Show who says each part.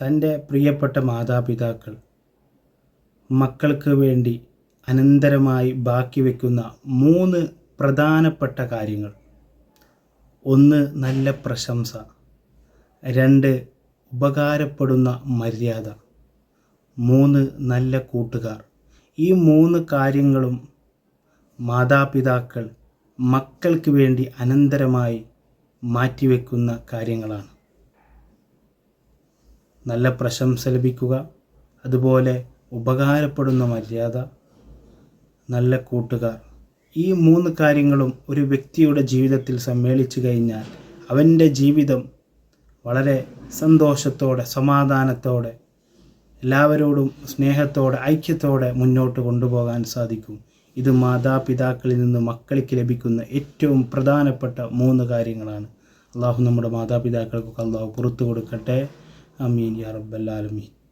Speaker 1: തന്റെ പ്രിയപ്പെട്ട മാതാപിതാക്കൾ മക്കൾക്ക് വേണ്ടി അനന്തരമായി ബാക്കി വയ്ക്കുന്ന മൂന്ന് പ്രധാനപ്പെട്ട കാര്യങ്ങൾ. ഒന്ന് നല്ല പ്രശംസ. രണ്ട് ഉപകാരപ്പെടുന്ന മര്യാദ. മൂന്ന് നല്ല കൂട്ടുകാർ. ഈ മൂന്ന് കാര്യങ്ങളും മാതാപിതാക്കൾ മക്കൾക്ക് വേണ്ടി അനന്തരമായി മാറ്റിവെക്കുന്ന കാര്യങ്ങളാണ്. നല്ല പ്രശംസ ലഭിക്കുക. അതുപോലെ ഉപകാരപ്പെടുന്ന മര്യാദ. നല്ല കൂട്ടുകാർ. ഈ മൂന്ന് കാര്യങ്ങളും ഒരു വ്യക്തിയുടെ ജീവിതത്തിൽ സമ്മേളിച്ചു കഴിഞ്ഞാൽ അവന്റെ ജീവിതം വളരെ സന്തോഷത്തോടെ സമാധാനത്തോടെ എല്ലാവരോടും സ്നേഹത്തോടെ ഐക്യത്തോടെ മുന്നോട്ട് കൊണ്ടുപോകാൻ സാധിക്കും. ഇത് മാതാപിതാക്കളിൽ നിന്ന് മക്കൾക്ക് ലഭിക്കുന്ന ഏറ്റവും പ്രധാനപ്പെട്ട മൂന്ന് കാര്യങ്ങളാണ്. അള്ളാഹു നമ്മുടെ മാതാപിതാക്കൾക്കൊക്കെ അള്ളാഹു പുറത്തു കൊടുക്കട്ടെ. آمين يا رب العالمين.